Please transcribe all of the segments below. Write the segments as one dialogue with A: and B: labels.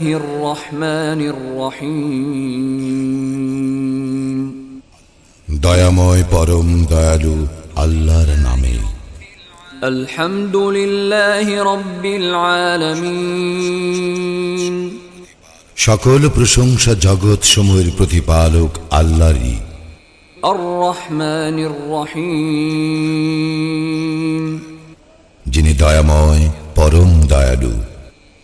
A: الرحمن الرحيم
B: দয়াময় পরম দয়ালু আল্লাহর নামে
A: الحمد لله رب العالمين
B: সকল প্রশংসা জগৎ সমূহের প্রতিপালক আল্লাহরই
A: الرحمن الرحيم
B: যিনি দয়াময় পরম দয়ালু
A: مالك يوم الدين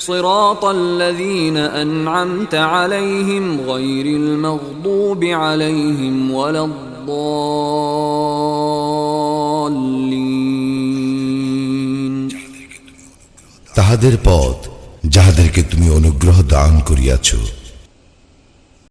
A: صراط الذين أنعمت عليهم غير المغضوب عليهم ولا الضالين
B: তাহাদের পথ যাহাদেরকে তুমি অনুগ্রহ দান করিয়াছ